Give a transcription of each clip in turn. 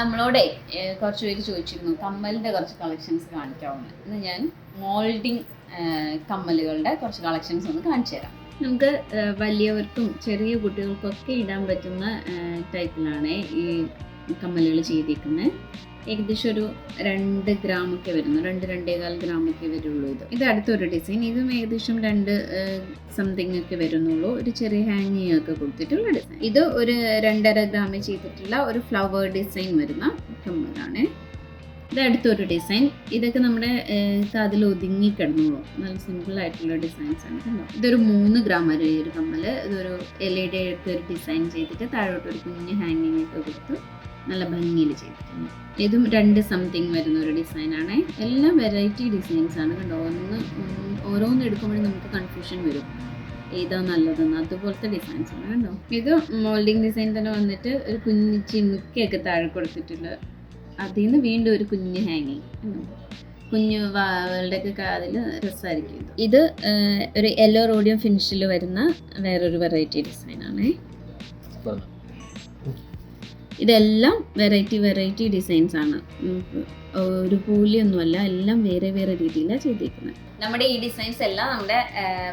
നമ്മളോടെ കുറച്ച് പേര് ചോദിച്ചിരുന്നു കമ്മലിന്റെ കുറച്ച് കളക്ഷൻസ് കാണിക്കാവുന്ന. ഇന്ന് ഞാൻ മോൾഡിങ് കമ്മലുകളുടെ കുറച്ച് കളക്ഷൻസ് ഒന്ന് കാണിച്ചു തരാം. നമുക്ക് വലിയവർക്കും ചെറിയ കുട്ടികൾക്കൊക്കെ ഇടാൻ പറ്റുന്ന ടൈപ്പിലാണ് ഈ കമ്മലുകൾ ചെയ്തിരിക്കുന്നത് ഏകദേശം ഒരു രണ്ട് ഗ്രാം ഒക്കെ വരുന്നു. രണ്ട് രണ്ടേകാൽ ഗ്രാം ഒക്കെ വരുള്ളൂ ഇത്. ഇത് അടുത്തൊരു ഡിസൈൻ ഇതും ഏകദേശം രണ്ട് സംതിങ് ഒക്കെ വരുന്നുള്ളൂ. ഒരു ചെറിയ ഹാങ്ങിങ് ഒക്കെ കൊടുത്തിട്ടുള്ള ഡിസൈൻ ഇത് ഒരു രണ്ടര ഗ്രാമിൽ ചെയ്തിട്ടുള്ള ഒരു ഫ്ലവർ ഡിസൈൻ വരുന്ന കമ്മലാണ് ഇത് അടുത്തൊരു ഡിസൈൻ ഇതൊക്കെ നമ്മുടെ അതിൽ ഒതുങ്ങി കിടന്നോളൂ. നല്ല സിമ്പിൾ ആയിട്ടുള്ള ഡിസൈൻസ് ആണ് കണ്ടോ? ഇതൊരു മൂന്ന് ഗ്രാം വരെ ഒരു കമ്മൽ. ഇതൊരു എൽ ഇ ഡി എടുത്ത് ഒരു ഡിസൈൻ ചെയ്തിട്ട് താഴോട്ട് ഒരു കുഞ്ഞ് ഹാങ്ങിങ് ഒക്കെ കൊടുത്ത് നല്ല ഭംഗിയിൽ ചെയ്തിട്ടുണ്ട്. ഇതും രണ്ട് സംതിങ് വരുന്ന ഒരു ഡിസൈനാണ് എല്ലാം വെറൈറ്റി ഡിസൈൻസ് ആണ് കണ്ടോ? ഒന്ന് ഓരോന്ന് എടുക്കുമ്പോഴും നമുക്ക് കൺഫ്യൂഷൻ വരും. ഏതാ നല്ലതെന്ന്. അതുപോലത്തെ ഡിസൈൻസ് ആണ് കണ്ടോ? ഇത് മോൾഡിങ് ഡിസൈൻ തന്നെ വന്നിട്ട് ഒരു കുഞ്ഞ് ചിമുക്കയൊക്കെ താഴെ കൊടുത്തിട്ടുണ്ട്. അതിൽ നിന്ന് വീണ്ടും ഒരു കുഞ്ഞ് ഹാങ്ങിങ് കുഞ്ഞു വാവകളുടെ ഒക്കെ കാതിൽ രസമായിരിക്കും ഇത്. ഇത് ഒരു യെല്ലോ റോഡിയം ഫിനിഷിൽ വരുന്ന വേറൊരു വെറൈറ്റി ഡിസൈനാണ് ഇതെല്ലാം വെറൈറ്റി വെറൈറ്റി ഡിസൈൻസ് ആണ്. ഒരു പോലെയൊന്നുമല്ല എല്ലാം വേറെ വേറെ രീതിയിലാണ് ചെയ്തിരിക്കുന്നത് നമ്മുടെ ഈ ഡിസൈൻസ് എല്ലാം നമ്മുടെ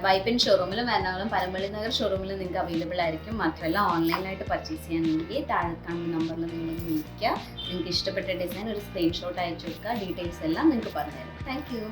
വൈപ്പിൻ ഷോറൂമിലും എറണാകുളം പരമ്പള്ളി നഗർ ഷോറൂമിലും നിങ്ങൾക്ക് അവൈലബിൾ ആയിരിക്കും. മാത്രമല്ല ഓൺലൈനായിട്ട് പർച്ചേസ് ചെയ്യാൻ താഴെ കാണുന്ന നമ്പറിൽ നിങ്ങൾ വിളിക്കുക. നിങ്ങൾക്ക് ഇഷ്ടപ്പെട്ട ഡിസൈൻ ഒരു സ്ക്രീൻഷോട്ട് അയച്ചു കൊടുക്കുക. ഡീറ്റെയിൽസ് എല്ലാം നിങ്ങൾക്ക് പറഞ്ഞുതരാം. Thank you